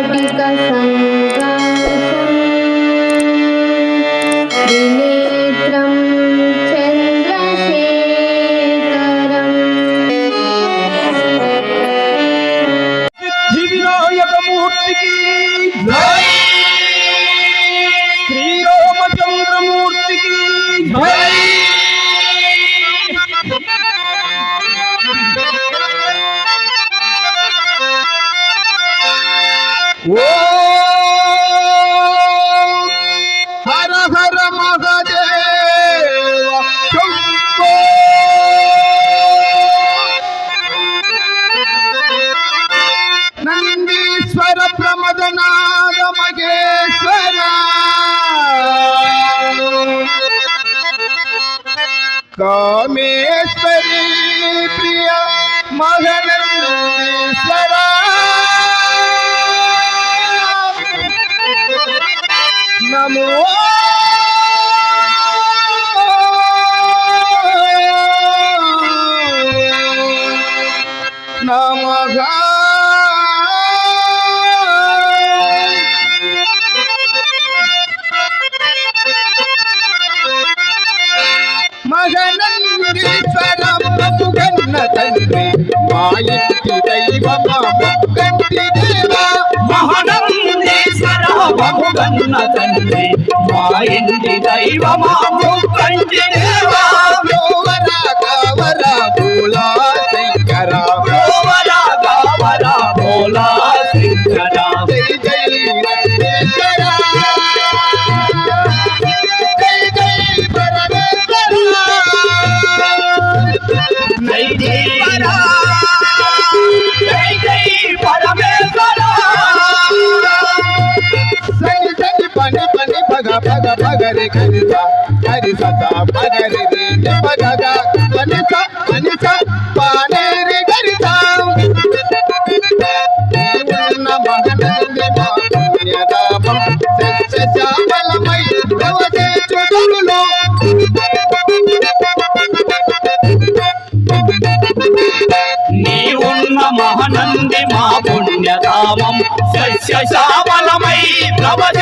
वाटिका మాయింటి దైవమా? బొక్కంటి దేవా మహనందేశ్వర బహుగన్న తండ్రి పండి పండి పగ పగ పగరి కరిత కరిత పగరి పగ కనిత కనిత పానేరి కరిత శ్యామలమై దేవతే చుడములో మహనంది మా పుణ్యధామం సస్య ప్రవచ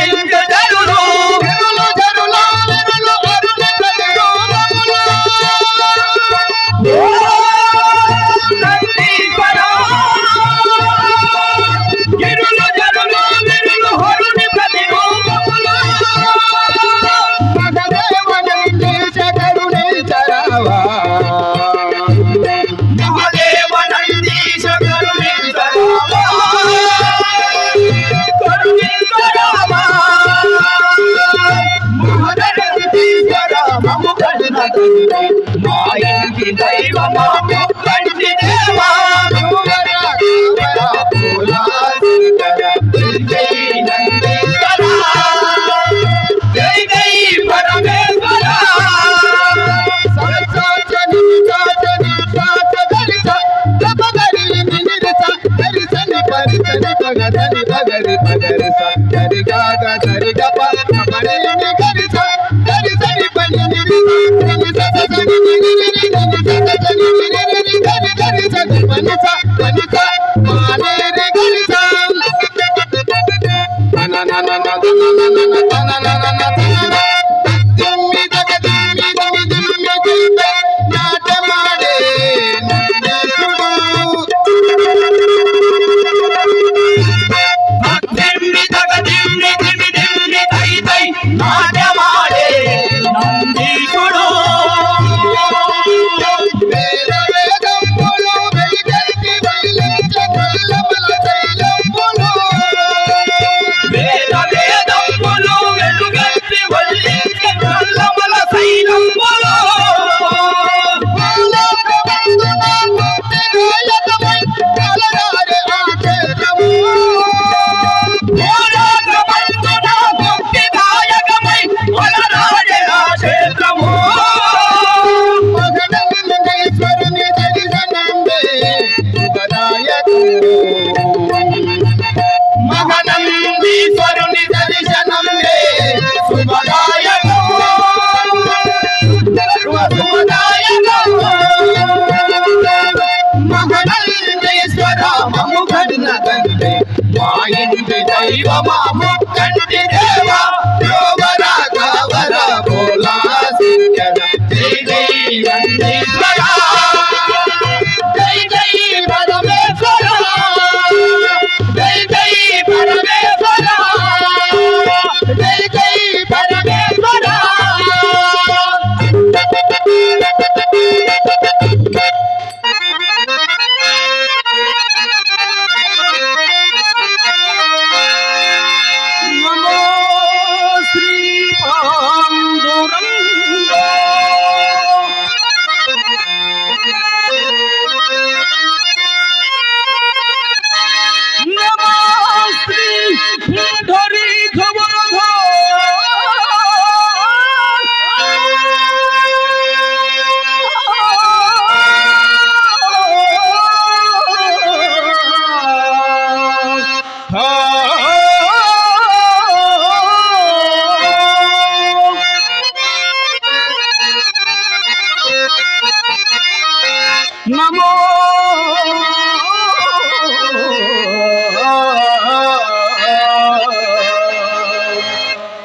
namo.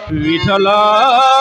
Vitala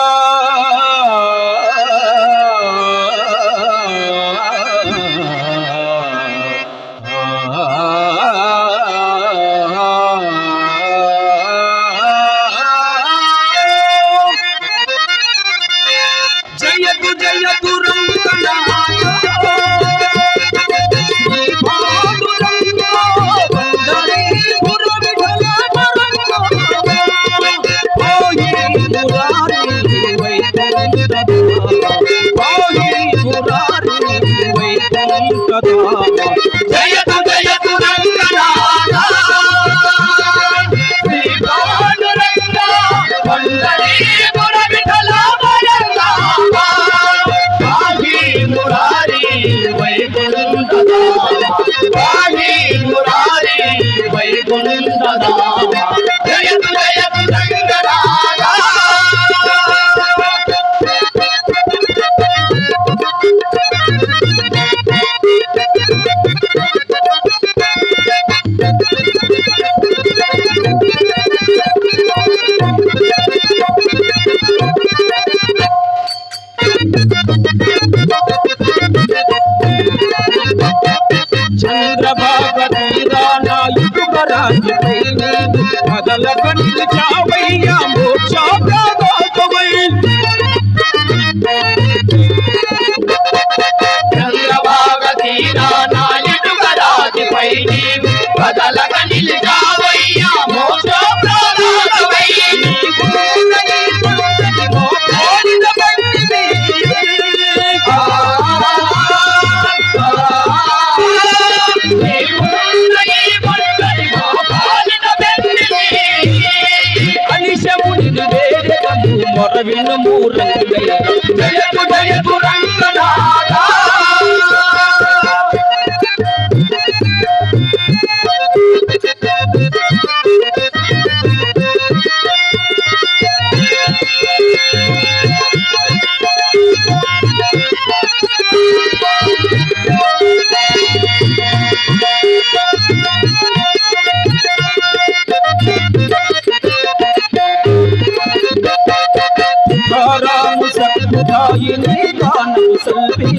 ನಮ್ಮ ಊರ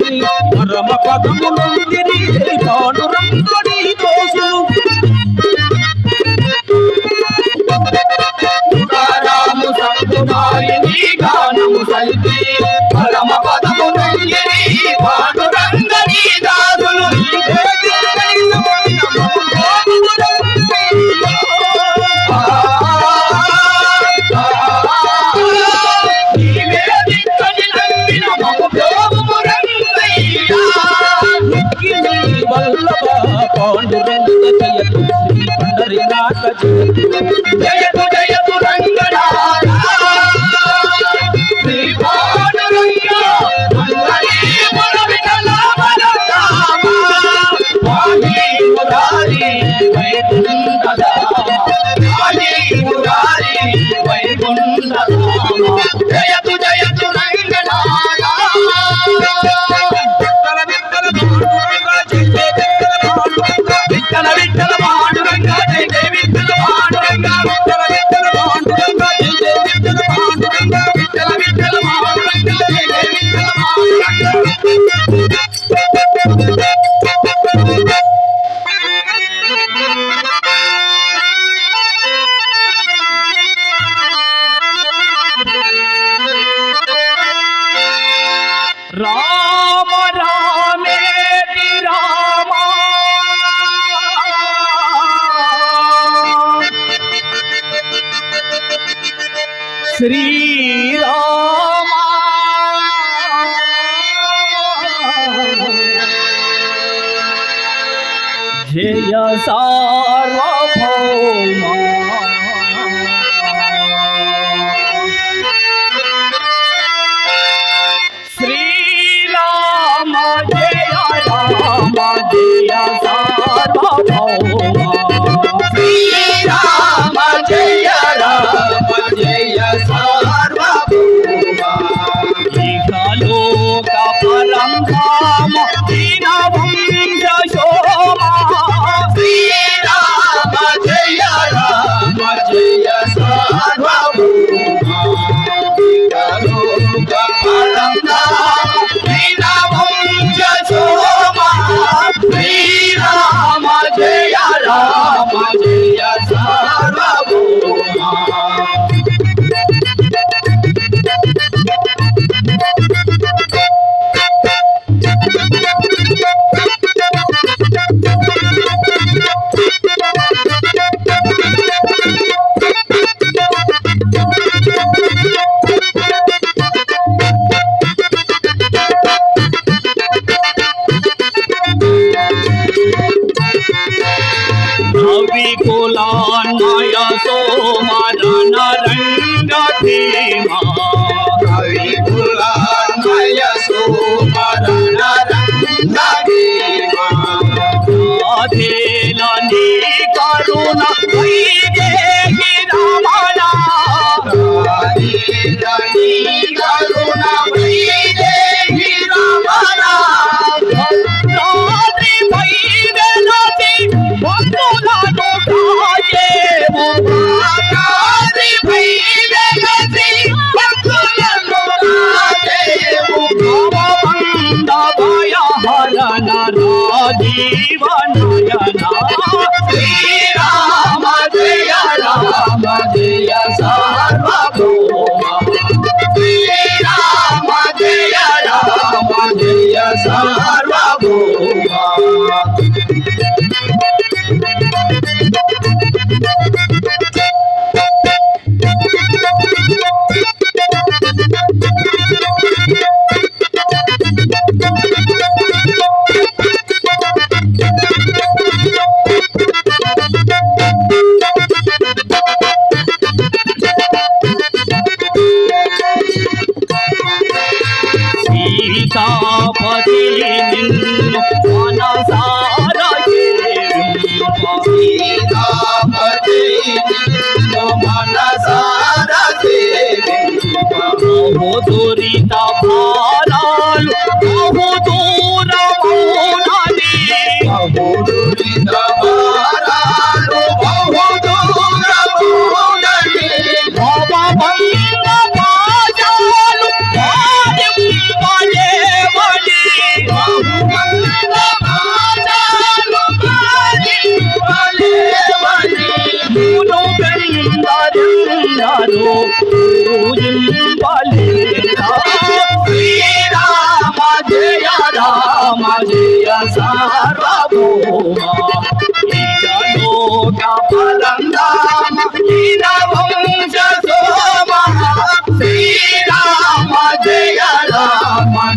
సల్పి పరమ పదము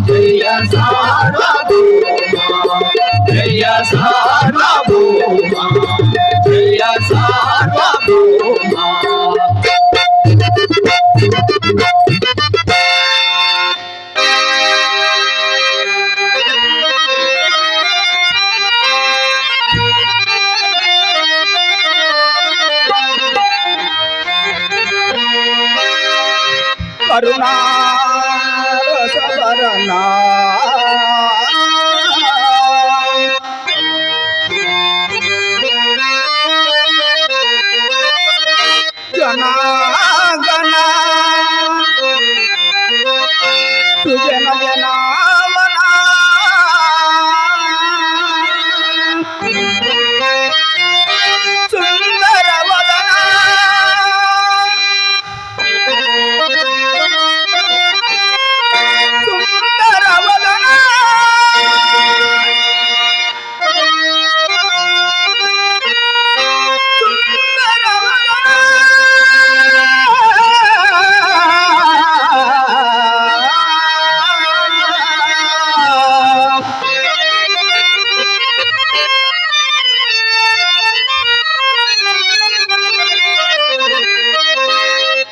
జయ సార్వభౌమ జయ సార్వభౌమ జయ సార్వభౌమ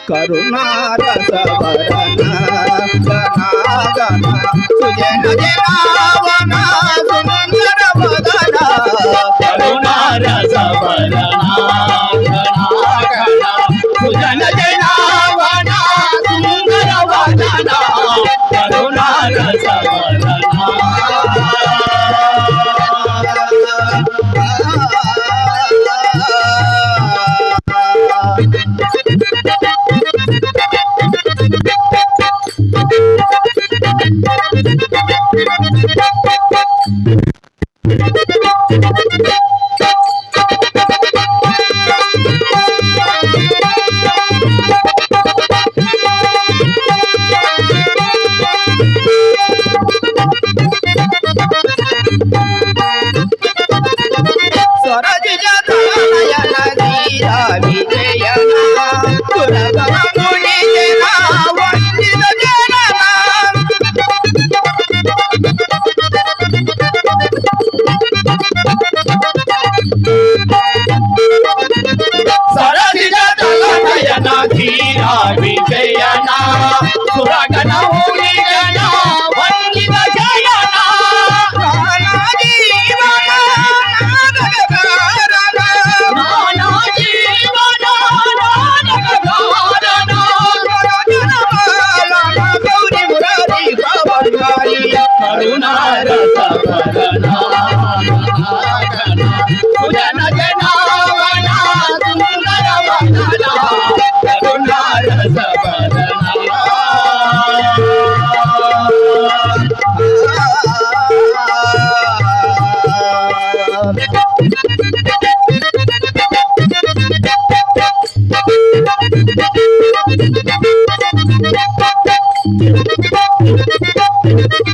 కరుణారసవరణ గణ సుజన Thank you.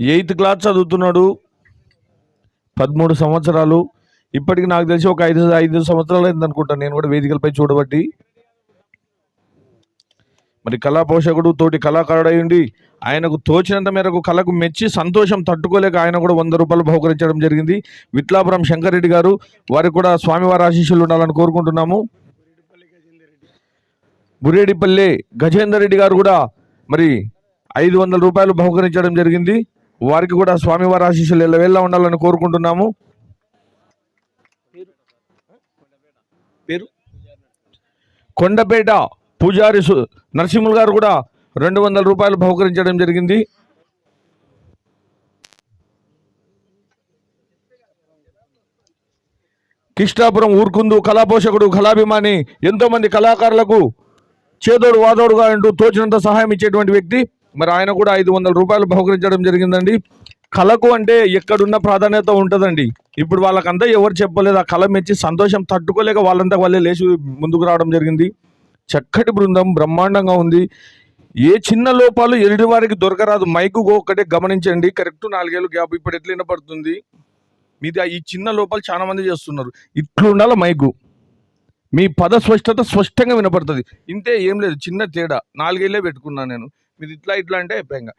ఎయిత్ క్లాస్ చదువుతున్నాడు. పదమూడు సంవత్సరాలు. ఇప్పటికి నాకు తెలిసి ఒక ఐదు ఐదు సంవత్సరాలు అయింది అనుకుంటాను నేను కూడా వేదికలపై చూడబట్టి. మరి కళా పోషకుడు తోటి కళాకారుడు ఉండి ఆయనకు తోచినంత మేరకు కళకు మెచ్చి సంతోషం తట్టుకోలేక ఆయన కూడా వంద రూపాయలు బహుకరించడం జరిగింది. విట్లాపురం శంకరెడ్డి గారు వారికి కూడా స్వామివారి ఆశీస్సులు ఉండాలని కోరుకుంటున్నాము. బురేడిపల్లి గజేందర్ రెడ్డి గారు కూడా మరి ఐదు వందల రూపాయలు బహుకరించడం జరిగింది. వారికి కూడా స్వామివారి ఆశీస్సులు ఎల్లవేళ్ళ ఉండాలని కోరుకుంటున్నాము. పేరు? కొండపేట పూజారి నరసింహులు గారు కూడా రెండు వందల రూపాయలు బహుకరించడం జరిగింది. కిష్టాపురం ఊరుకుందు కళాపోషకుడు కళాభిమాని ఎంతో మంది కళాకారులకు చేదోడు వాదోడుగా అంటూ తోచినంత సహాయం ఇచ్చేటువంటి వ్యక్తి. మరి ఆయన కూడా ఐదు వందల రూపాయలు బహుకరించడం జరిగిందండి. కళకు అంటే ఎక్కడున్న ప్రాధాన్యత ఉంటుందండి. ఇప్పుడు వాళ్ళకంతా ఎవరు చెప్పలేదు ఆ కళ మెచ్చి సంతోషం తట్టుకోలేక వాళ్ళంతా వాళ్ళే లేచి ముందుకు రావడం జరిగింది. చక్కటి బృందం బ్రహ్మాండంగా ఉంది. ఏ చిన్న లోపాలు ఎదుటి వారికి దొరకరాదు. మైకు ఒక్కటే గమనించండి. కరెక్ట్ నాలుగేళ్ళు గ్యాప్ ఇప్పుడు ఎట్లా వినపడుతుంది మీది ఆ- ఈ చిన్న లోపాలు చాలా మంది చేస్తున్నారు. ఇట్లుండాల మైకు? మీ పద స్పష్టత స్పష్టంగా వినపడుతుంది. ఇంతే ఏం లేదు చిన్న తేడా. నాలుగేళ్ళే పెట్టుకున్నాను నేను. మీది ఇట్లా ఇట్లా అంటే అయిపోయింగా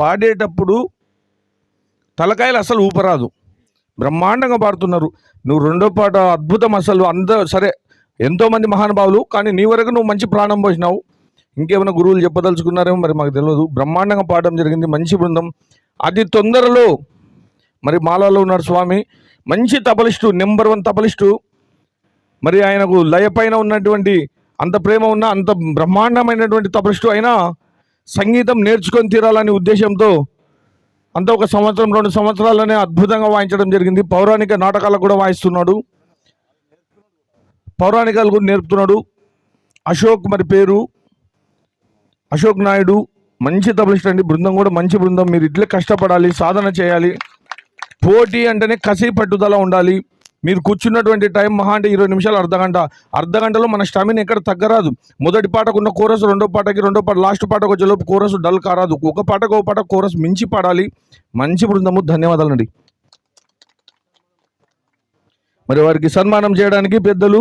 పాడేటప్పుడు తలకాయలు అసలు ఊపరాదు. బ్రహ్మాండంగా పాడుతున్నారు. నువ్వు రెండో పాట అద్భుతం అసలు. అందరూ సరే ఎంతోమంది మహానుభావులు కానీ నీ వరకు నువ్వు మంచి ప్రాణం పోసినావు. ఇంకేమైనా గురువులు చెప్పదలుచుకున్నారేమో మరి మాకు తెలియదు. బ్రహ్మాండంగా పాడడం జరిగింది. మంచి బృందం. అతి తొందరలో మరి మాలలో ఉన్నారు స్వామి. మంచి తపలిస్టు నెంబర్ వన్ తపలిస్టు మరి ఆయనకు లయ పైన ఉన్నటువంటి అంత ప్రేమ ఉన్న అంత బ్రహ్మాండమైనటువంటి తపస్సు అయినా సంగీతం నేర్చుకొని తీరాలనే ఉద్దేశంతో అంత ఒక సంవత్సరం రెండు సంవత్సరాలనే అద్భుతంగా వాయించడం జరిగింది. పౌరాణిక నాటకాలకు కూడా వాయిస్తున్నాడు. పౌరాణికాలు కూడా నేర్పుతున్నాడు. అశోక్ మరి పేరు. అశోక్ నాయుడు మంచి తబలిస్ట్ అండి. బృందం కూడా మంచి బృందం. మీరు ఇట్లే కష్టపడాలి సాధన చేయాలి. పోటీ అంటేనే కసి పట్టుదల ఉండాలి. మీరు కూర్చున్నటువంటి టైం మహా అంటే ఇరవై నిమిషాలు అర్ధగంట అర్ధగంటలో మన స్టామినా ఎక్కడ తగ్గరాదు. మొదటి పాటకు ఉన్న కోరస్ రెండో పాటకి రెండో పాట లాస్ట్ పాటకు వచ్చేలోపు కోరస్ డల్ కారాదు. ఒక పాటకు ఒక పాట కోరస్ మించి పాడాలి. మంచి బృందము. ధన్యవాదాలండి మరి వారికి సన్మానం చేయడానికి పెద్దలు